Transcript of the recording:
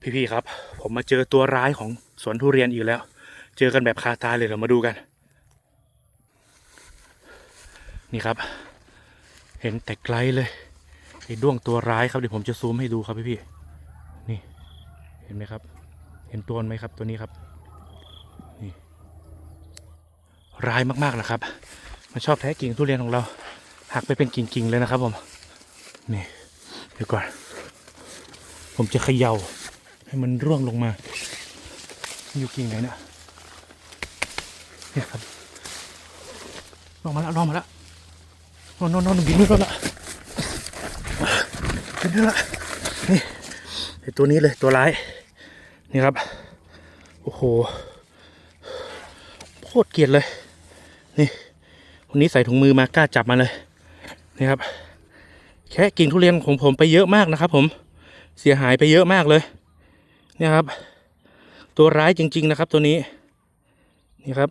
พี่ๆครับ ผมมาเจอตัวร้ายของสวนทุเรียนอีกแล้ว เจอกันแบบคาตาเลยเรามาดูกัน นี่ครับ เห็นแต่ไกลเลยไอ้ด้วงตัวร้ายครับเดี๋ยวผมจะซูมให้ดูครับพี่ๆนี่ เห็นไหมครับ เห็นตัวนไหมครับตัวนี้ครับนี่ร้ายมากๆนะครับ มันชอบแท้กิ่งทุเรียนของเรา หักไปเป็นกิ่งๆเลยนะครับผมนี่เดี๋ยวก่อนผมจะเขย่า ให้มันร่วงลงมา อยู่กิ่งไหนเนี่ยเนี่ยครับลงมาแล้วลงมาแล้วน่นน่นโน่นบินนู่นละบินนู่นละนี่ไอตัวนี้เลยตัวร้ายนี่ครับโอ้โหโคตรเกลียดเลย นี่วันนี้ใส่ถุงมือมากล้าจับมาเลยนี่ครับแค่กิ่งทุเรียนของผมไปเยอะมากนะครับ ผมเสียหายไปเยอะมากเลย เนี่ยครับ ตัวร้ายจริง ๆ นะครับ ตัวนี้ นี่ครับ